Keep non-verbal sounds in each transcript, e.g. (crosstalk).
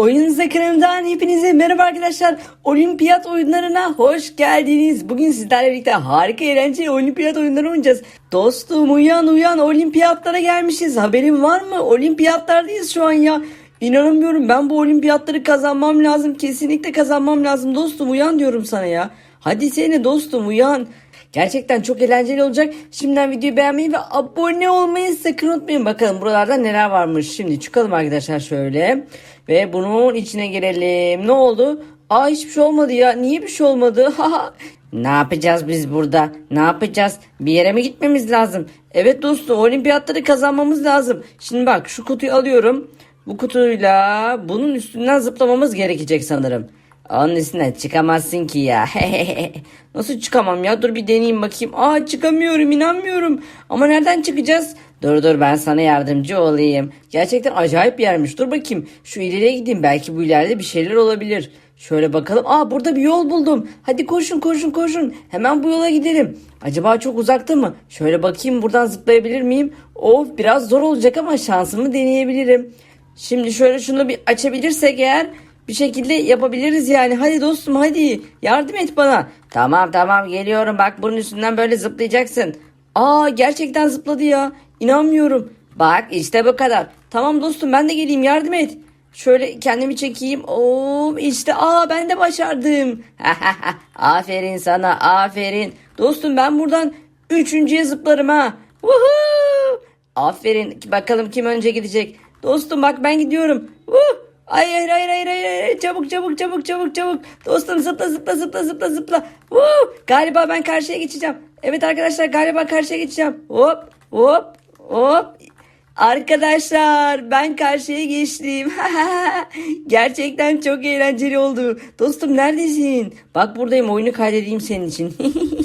Oyun kanalından hepinize merhaba arkadaşlar. Olimpiyat oyunlarına hoş geldiniz. Bugün sizlerle birlikte harika eğlenceli olimpiyat oyunları oynayacağız. Dostum uyan uyan olimpiyatlara gelmişiz. Haberin var mı? Olimpiyatlardayız şu an ya. İnanamıyorum ben bu olimpiyatları kazanmam lazım. Kesinlikle kazanmam lazım. Dostum uyan diyorum sana ya. Hadi seni dostum uyan. Gerçekten çok eğlenceli olacak. Şimdiden videoyu beğenmeyi ve abone olmayı sakın unutmayın. Bakalım buralarda neler varmış. Şimdi çıkalım arkadaşlar şöyle. Ve bunun içine girelim. Ne oldu? Aa hiçbir şey olmadı ya. Niye bir şey olmadı? (laughs) ne yapacağız biz burada? Ne yapacağız? Bir yere mi gitmemiz lazım? Evet dostum olimpiyatları kazanmamız lazım. Şimdi bak şu kutuyu alıyorum. Bu kutuyla bunun üstünden zıplamamız gerekecek sanırım. Onun üstüne çıkamazsın ki ya. (laughs) Nasıl çıkamam ya? Dur bir deneyeyim bakayım. Aa çıkamıyorum inanmıyorum. Ama nereden çıkacağız? Dur dur ben sana yardımcı olayım. Gerçekten acayip bir yermiş. Dur bakayım. Şu ileriye gideyim. Belki bu ileride bir şeyler olabilir. Şöyle bakalım. Aa burada bir yol buldum. Hadi koşun koşun koşun. Hemen bu yola gidelim. Acaba çok uzakta mı? Şöyle bakayım buradan zıplayabilir miyim? Of biraz zor olacak ama şansımı deneyebilirim. Şimdi şöyle şunu bir açabilirsek eğer bir şekilde yapabiliriz yani. Hadi dostum hadi yardım et bana. Tamam tamam geliyorum bak bunun üstünden böyle zıplayacaksın. Aa gerçekten zıpladı ya. İnanmıyorum. Bak işte bu kadar. Tamam dostum ben de geleyim yardım et. Şöyle kendimi çekeyim. Oo işte aa ben de başardım. (laughs) aferin sana aferin. Dostum ben buradan üçüncüye zıplarım ha. Woohoo! Aferin bakalım kim önce gidecek. Dostum bak ben gidiyorum. Woo! Hayır hayır hayır hayır hayır çabuk çabuk çabuk çabuk çabuk. Dostum zıpla zıpla zıpla zıpla zıpla. Woo! Galiba ben karşıya geçeceğim. Evet arkadaşlar galiba karşıya geçeceğim. Hop hop hop. Arkadaşlar ben karşıya geçtim. (laughs) Gerçekten çok eğlenceli oldu. Dostum neredesin? Bak buradayım oyunu kaydedeyim senin için.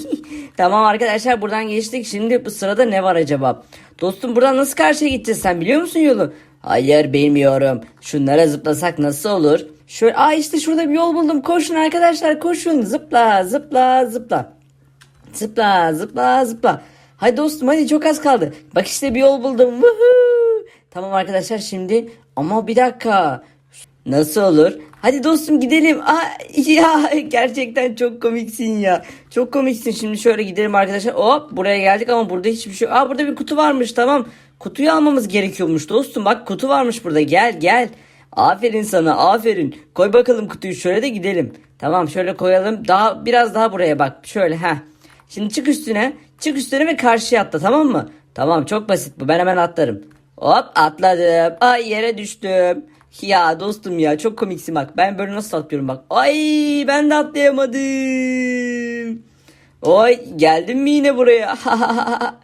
(laughs) tamam arkadaşlar buradan geçtik. Şimdi bu sırada ne var acaba? Dostum buradan nasıl karşıya gideceğiz sen biliyor musun yolu? Hayır bilmiyorum. Şunlara zıplasak nasıl olur? Şöyle aa işte şurada bir yol buldum. Koşun arkadaşlar koşun. Zıpla zıpla zıpla. Zıpla zıpla zıpla. Hadi dostum hadi çok az kaldı. Bak işte bir yol buldum. Woohoo! Tamam arkadaşlar şimdi ama bir dakika. Nasıl olur? Hadi dostum gidelim. Aa, (laughs) ya gerçekten çok komiksin ya. Çok komiksin. Şimdi şöyle gidelim arkadaşlar. Hop buraya geldik ama burada hiçbir şey. Aa burada bir kutu varmış tamam. Kutuyu almamız gerekiyormuş dostum. Bak kutu varmış burada. Gel gel. Aferin sana aferin. Koy bakalım kutuyu şöyle de gidelim. Tamam şöyle koyalım. Daha biraz daha buraya bak. Şöyle ha. Şimdi çık üstüne. Çık üstüne ve karşıya atla tamam mı? Tamam çok basit bu. Ben hemen atlarım. Hop atladım. Ay yere düştüm. Ya dostum ya çok komiksin bak. Ben böyle nasıl atlıyorum bak. Ay ben de atlayamadım. Oy geldin mi yine buraya? (laughs)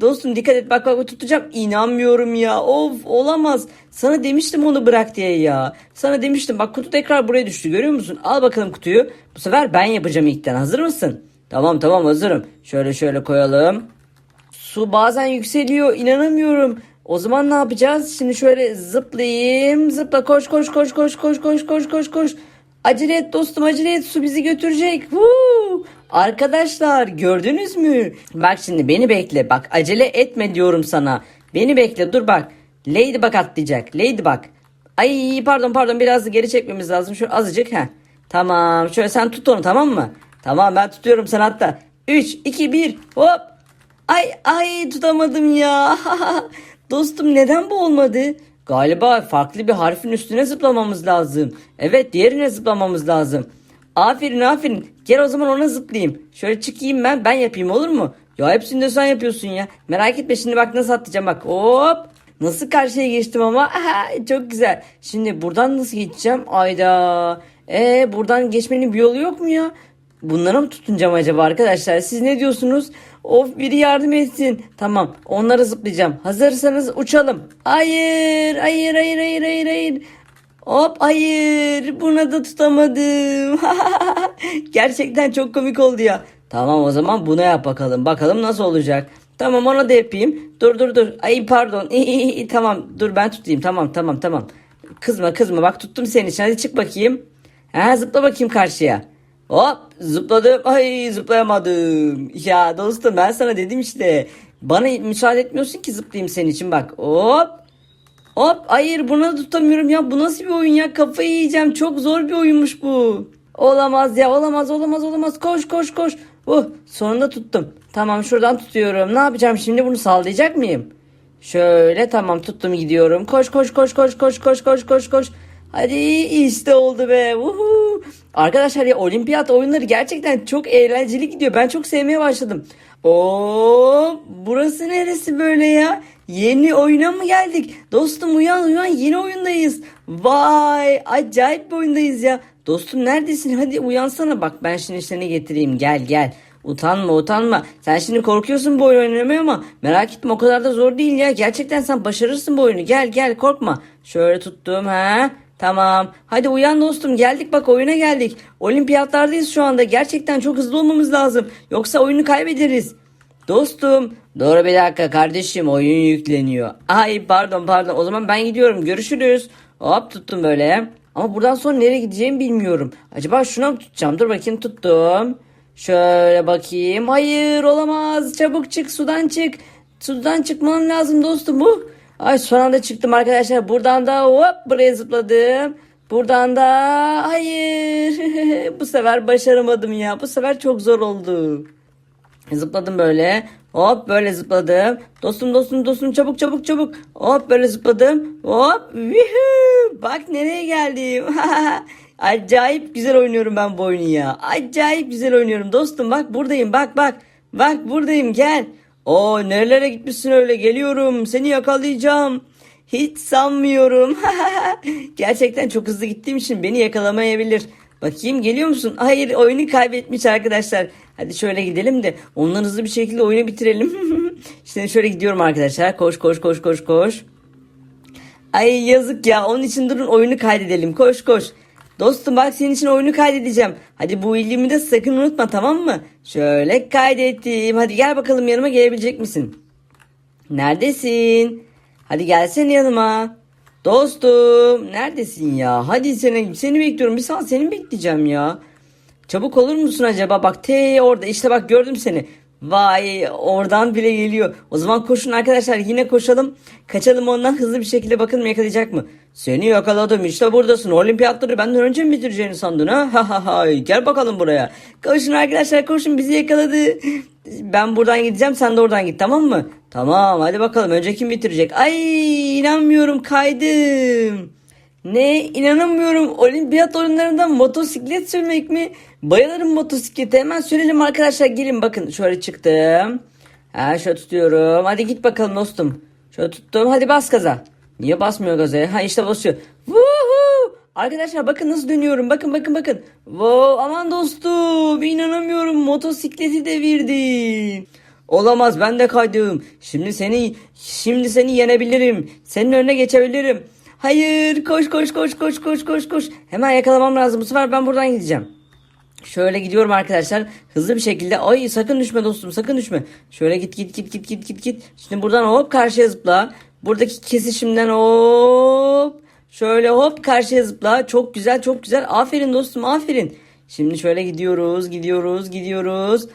Dostum dikkat et bak bak tutacağım. İnanmıyorum ya. Of olamaz. Sana demiştim onu bırak diye ya. Sana demiştim bak kutu tekrar buraya düştü görüyor musun? Al bakalım kutuyu. Bu sefer ben yapacağım ilkten. Hazır mısın? Tamam tamam hazırım. Şöyle şöyle koyalım. Su bazen yükseliyor. inanamıyorum. O zaman ne yapacağız? Şimdi şöyle zıplayayım. Zıpla koş koş koş koş koş koş koş koş koş. Acele et dostum acele et su bizi götürecek. Woo! Arkadaşlar gördünüz mü? Bak şimdi beni bekle bak acele etme diyorum sana. Beni bekle dur bak. Ladybug atlayacak. Ladybug. Ay pardon pardon biraz geri çekmemiz lazım. Şöyle azıcık. Heh. Tamam şöyle sen tut onu tamam mı? Tamam ben tutuyorum sen hatta. 3, 2, 1 hop. Ay ay tutamadım ya. (laughs) Dostum neden bu olmadı? Galiba farklı bir harfin üstüne zıplamamız lazım. Evet diğerine zıplamamız lazım. Aferin aferin. Gel o zaman ona zıplayayım. Şöyle çıkayım ben ben yapayım olur mu? Ya hepsini de sen yapıyorsun ya. Merak etme şimdi bak nasıl atlayacağım bak. Hop. Nasıl karşıya geçtim ama. Aha, çok güzel. Şimdi buradan nasıl geçeceğim? Ayda. Ee buradan geçmenin bir yolu yok mu ya? Bunlara mı tutunacağım acaba arkadaşlar? Siz ne diyorsunuz? Of biri yardım etsin. Tamam onlara zıplayacağım. Hazırsanız uçalım. Hayır hayır hayır hayır hayır hayır. Hop hayır buna da tutamadım. (laughs) Gerçekten çok komik oldu ya. Tamam o zaman buna yap bakalım. Bakalım nasıl olacak. Tamam ona da yapayım. Dur dur dur. Ay pardon. (laughs) tamam dur ben tutayım. Tamam tamam tamam. Kızma kızma bak tuttum seni için. Hadi çık bakayım. Ha, zıpla bakayım karşıya. Hop zıpladım. Ay zıplayamadım. Ya dostum ben sana dedim işte. Bana müsaade etmiyorsun ki zıplayayım senin için bak. Hop. Hop hayır buna tutamıyorum ya. Bu nasıl bir oyun ya? Kafayı yiyeceğim. Çok zor bir oyunmuş bu. Olamaz ya olamaz olamaz olamaz. Koş koş koş. Uh sonunda tuttum. Tamam şuradan tutuyorum. Ne yapacağım şimdi bunu sallayacak mıyım? Şöyle tamam tuttum gidiyorum. Koş koş koş koş koş koş koş koş koş. Hadi işte oldu be. Uhu. Arkadaşlar ya olimpiyat oyunları gerçekten çok eğlenceli gidiyor. Ben çok sevmeye başladım. Oo, burası neresi böyle ya? Yeni oyuna mı geldik? Dostum uyan uyan yeni oyundayız. Vay acayip bir oyundayız ya. Dostum neredesin? Hadi uyansana bak ben şimdi seni getireyim. Gel gel. Utanma utanma. Sen şimdi korkuyorsun bu oyunu oynamaya ama merak etme o kadar da zor değil ya. Gerçekten sen başarırsın bu oyunu. Gel gel korkma. Şöyle tuttum ha. Tamam. Hadi uyan dostum. Geldik bak oyuna geldik. Olimpiyatlardayız şu anda. Gerçekten çok hızlı olmamız lazım. Yoksa oyunu kaybederiz. Dostum. Doğru bir dakika kardeşim oyun yükleniyor. Ay pardon pardon o zaman ben gidiyorum görüşürüz. Hop tuttum böyle. Ama buradan sonra nereye gideceğimi bilmiyorum. Acaba şuna mı tutacağım? Dur bakayım tuttum. Şöyle bakayım. Hayır olamaz. Çabuk çık sudan çık. Sudan çıkmam lazım dostum bu. Ay son anda çıktım arkadaşlar. Buradan da hop buraya zıpladım. Buradan da hayır. (laughs) bu sefer başaramadım ya. Bu sefer çok zor oldu. Zıpladım böyle. Hop böyle zıpladım. Dostum dostum dostum çabuk çabuk çabuk. Hop böyle zıpladım. Hop. Yuhu. Bak nereye geldim. (laughs) Acayip güzel oynuyorum ben bu oyunu ya. Acayip güzel oynuyorum dostum. Bak buradayım bak bak. Bak buradayım gel. O nerelere gitmişsin öyle geliyorum. Seni yakalayacağım. Hiç sanmıyorum. (laughs) Gerçekten çok hızlı gittiğim için beni yakalamayabilir. Bakayım geliyor musun? Hayır oyunu kaybetmiş arkadaşlar. Hadi şöyle gidelim de ondan hızlı bir şekilde oyunu bitirelim. (laughs) Şimdi şöyle gidiyorum arkadaşlar. Koş koş koş koş koş. Ay yazık ya onun için durun oyunu kaydedelim. Koş koş. Dostum bak senin için oyunu kaydedeceğim. Hadi bu iyiliğimi de sakın unutma tamam mı? Şöyle kaydettim. Hadi gel bakalım yanıma gelebilecek misin? Neredesin? Hadi gelsene yanıma. Dostum neredesin ya? Hadi seni, seni bekliyorum. Bir saat seni bekleyeceğim ya. Çabuk olur musun acaba? Bak te orada işte bak gördüm seni. Vay oradan bile geliyor. O zaman koşun arkadaşlar yine koşalım. Kaçalım ondan hızlı bir şekilde bakalım yakalayacak mı? Seni yakaladım işte buradasın. Olimpiyatları benden önce mi bitireceğini sandın ha? Ha ha ha gel bakalım buraya. Koşun arkadaşlar koşun bizi yakaladı. Ben buradan gideceğim sen de oradan git tamam mı? Tamam hadi bakalım önce kim bitirecek? Ay inanmıyorum kaydım. Ne inanamıyorum olimpiyat oyunlarında motosiklet sürmek mi? Bayılırım motosiklete hemen sürelim arkadaşlar gelin bakın şöyle çıktım. Ha şöyle tutuyorum hadi git bakalım dostum. Şöyle tuttum hadi bas gaza. Niye basmıyor gaza? Ha işte basıyor. Woohoo! Arkadaşlar bakın nasıl dönüyorum bakın bakın bakın. Wow aman dostum inanamıyorum motosikleti devirdim. Olamaz ben de kaydım. Şimdi seni şimdi seni yenebilirim. Senin önüne geçebilirim. Hayır koş koş koş koş koş koş koş. Hemen yakalamam lazım. Bu sefer ben buradan gideceğim. Şöyle gidiyorum arkadaşlar. Hızlı bir şekilde. Ay sakın düşme dostum sakın düşme. Şöyle git git git git git git git. Şimdi buradan hop karşıya zıpla. Buradaki kesişimden hop. Şöyle hop karşıya zıpla. Çok güzel çok güzel. Aferin dostum aferin. Şimdi şöyle gidiyoruz gidiyoruz gidiyoruz.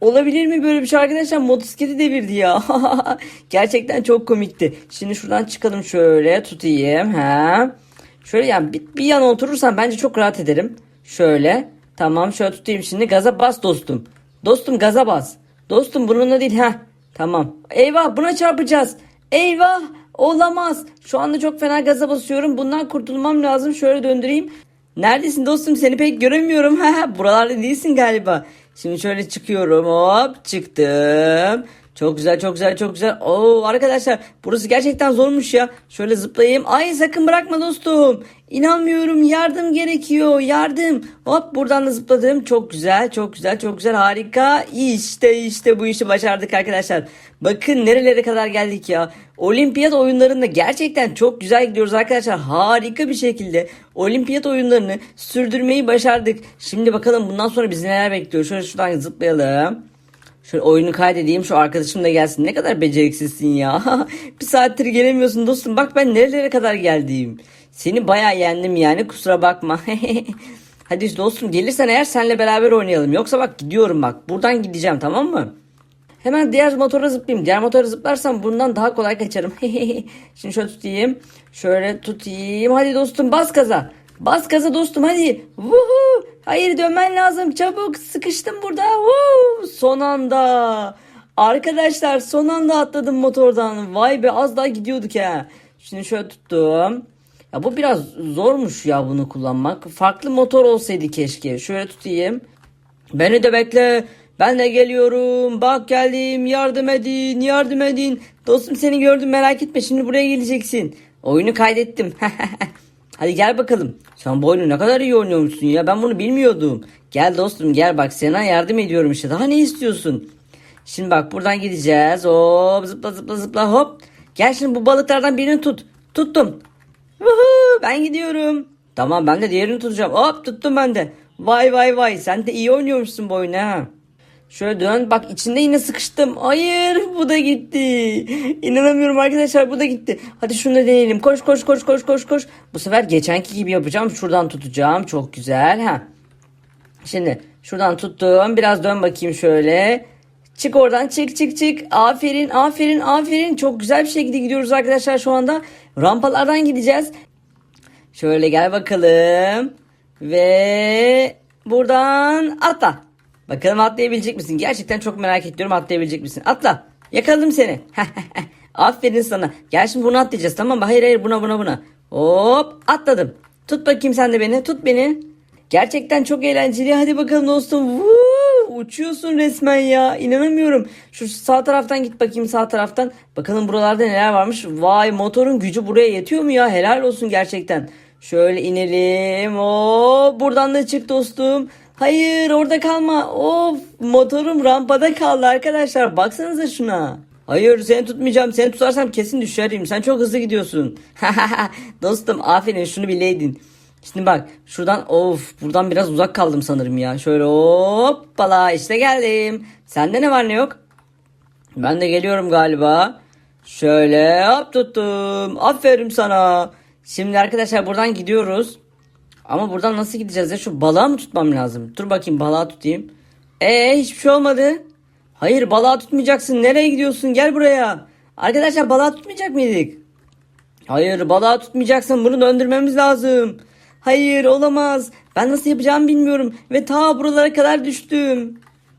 Olabilir mi böyle bir şey arkadaşlar? Motosikleti devirdi ya. (laughs) Gerçekten çok komikti. Şimdi şuradan çıkalım şöyle tutayım. Ha. Şöyle yani bir, bir yana oturursam bence çok rahat ederim. Şöyle. Tamam şöyle tutayım şimdi. Gaza bas dostum. Dostum gaza bas. Dostum bununla değil. ha. Tamam. Eyvah buna çarpacağız. Eyvah olamaz. Şu anda çok fena gaza basıyorum. Bundan kurtulmam lazım. Şöyle döndüreyim. Neredesin dostum seni pek göremiyorum. (laughs) Buralarda değilsin galiba. Şimdi şöyle çıkıyorum hop çıktım. Çok güzel çok güzel çok güzel. Oo arkadaşlar burası gerçekten zormuş ya. Şöyle zıplayayım. Ay sakın bırakma dostum. İnanmıyorum yardım gerekiyor yardım. Hop buradan da zıpladım. Çok güzel çok güzel çok güzel harika. İşte işte bu işi başardık arkadaşlar. Bakın nerelere kadar geldik ya. Olimpiyat oyunlarında gerçekten çok güzel gidiyoruz arkadaşlar. Harika bir şekilde olimpiyat oyunlarını sürdürmeyi başardık. Şimdi bakalım bundan sonra bizi neler bekliyor. Şöyle şuradan zıplayalım. Şöyle oyunu kaydedeyim şu arkadaşım da gelsin. Ne kadar beceriksizsin ya. (laughs) bir saattir gelemiyorsun dostum. Bak ben nerelere kadar geldim. Seni bayağı yendim yani kusura bakma. (laughs) Hadi dostum gelirsen eğer senle beraber oynayalım. Yoksa bak gidiyorum bak. Buradan gideceğim tamam mı? Hemen diğer motora zıplayayım. Diğer motora zıplarsam bundan daha kolay kaçarım. (laughs) Şimdi şöyle tutayım. Şöyle tutayım. Hadi dostum bas gaza. Bas gaza dostum hadi. Vuhu. Hayır dönmen lazım çabuk. Sıkıştım burada. Vuhu. Son anda. Arkadaşlar son anda atladım motordan. Vay be az daha gidiyorduk ha. Şimdi şöyle tuttum. Ya bu biraz zormuş ya bunu kullanmak. Farklı motor olsaydı keşke. Şöyle tutayım. Beni de bekle. Ben de geliyorum. Bak geldim. Yardım edin. Yardım edin. Dostum seni gördüm merak etme. Şimdi buraya geleceksin. Oyunu kaydettim. (laughs) Hadi gel bakalım. Sen bu oyunu ne kadar iyi oynuyormuşsun ya. Ben bunu bilmiyordum. Gel dostum gel bak sana yardım ediyorum işte. Daha ne istiyorsun? Şimdi bak buradan gideceğiz. Hop zıpla zıpla zıpla hop. Gel şimdi bu balıklardan birini tut. Tuttum. Vuhu, ben gidiyorum. Tamam ben de diğerini tutacağım. Hop tuttum ben de. Vay vay vay sen de iyi oynuyormuşsun bu oyunu ha. Şöyle dön bak içinde yine sıkıştım. Hayır bu da gitti. İnanamıyorum arkadaşlar bu da gitti. Hadi şunu da deneyelim. Koş koş koş koş koş koş. Bu sefer geçenki gibi yapacağım. Şuradan tutacağım. Çok güzel ha. Şimdi şuradan tuttum. Biraz dön bakayım şöyle. Çık oradan çık çık çık. Aferin aferin aferin. Çok güzel bir şekilde gidiyoruz arkadaşlar şu anda. Rampalardan gideceğiz. Şöyle gel bakalım. Ve buradan atla. Bakalım atlayabilecek misin? Gerçekten çok merak ediyorum atlayabilecek misin? Atla. Yakaladım seni. (laughs) Aferin sana. Gel şimdi bunu atlayacağız tamam mı? Hayır hayır buna buna buna. Hop atladım. Tut bakayım sen de beni. Tut beni. Gerçekten çok eğlenceli. Hadi bakalım dostum. Vuu, uçuyorsun resmen ya. İnanamıyorum. Şu sağ taraftan git bakayım sağ taraftan. Bakalım buralarda neler varmış. Vay motorun gücü buraya yetiyor mu ya? Helal olsun gerçekten. Şöyle inelim. Oo, buradan da çık dostum. Hayır orada kalma. Of motorum rampada kaldı arkadaşlar. Baksanıza şuna. Hayır seni tutmayacağım. Seni tutarsam kesin düşerim. Sen çok hızlı gidiyorsun. (laughs) Dostum aferin şunu bileydin. Şimdi bak şuradan of buradan biraz uzak kaldım sanırım ya. Şöyle hoppala işte geldim. Sende ne var ne yok? Ben de geliyorum galiba. Şöyle hop tuttum. Aferin sana. Şimdi arkadaşlar buradan gidiyoruz. Ama buradan nasıl gideceğiz ya? Şu balığa mı tutmam lazım? Dur bakayım balığa tutayım. Ee hiçbir şey olmadı. Hayır balığa tutmayacaksın. Nereye gidiyorsun? Gel buraya. Arkadaşlar balığa tutmayacak mıydık? Hayır balığa tutmayacaksın. Bunu döndürmemiz lazım. Hayır olamaz. Ben nasıl yapacağımı bilmiyorum. Ve ta buralara kadar düştüm.